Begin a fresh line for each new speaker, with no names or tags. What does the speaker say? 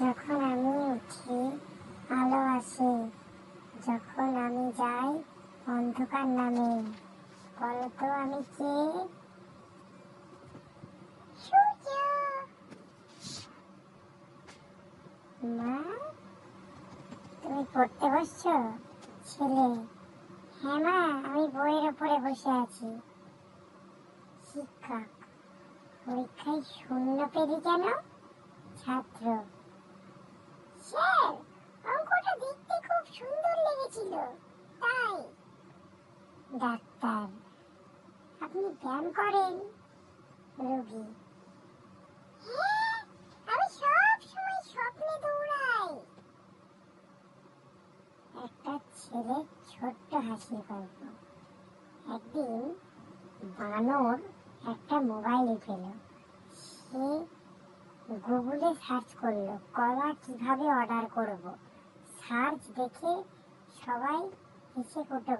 যখন আমি উঠি আলো আসে যখন আমি যাই অন্ধকার নামে, বলতো আমি কে? মা, তুমি পড়তে বসছো? ছেলে। হ্যাঁ মা, আমি বইয়ের ওপরে বসে আছি। শিক্ষক। পরীক্ষায় শূন্য পেলি কেন? ছাত্র। স্যার, অঙ্কটা দেখতে খুব সুন্দর লেগেছিল, তাই। ডাক্তার, আপনি ব্যায়াম করেন, রোগী। হ্যাঁ আমি সব সময় স্বপ্নে দৌড়াই। একটা ছেলের ছোট্ট হাসির গল্প। একদিন বানর একটা মোবাইল পেল। সে গুগলে সার্চ করল, কলা কীভাবে অর্ডার করব? সার্চ দেখে সবাই হেসে কুটো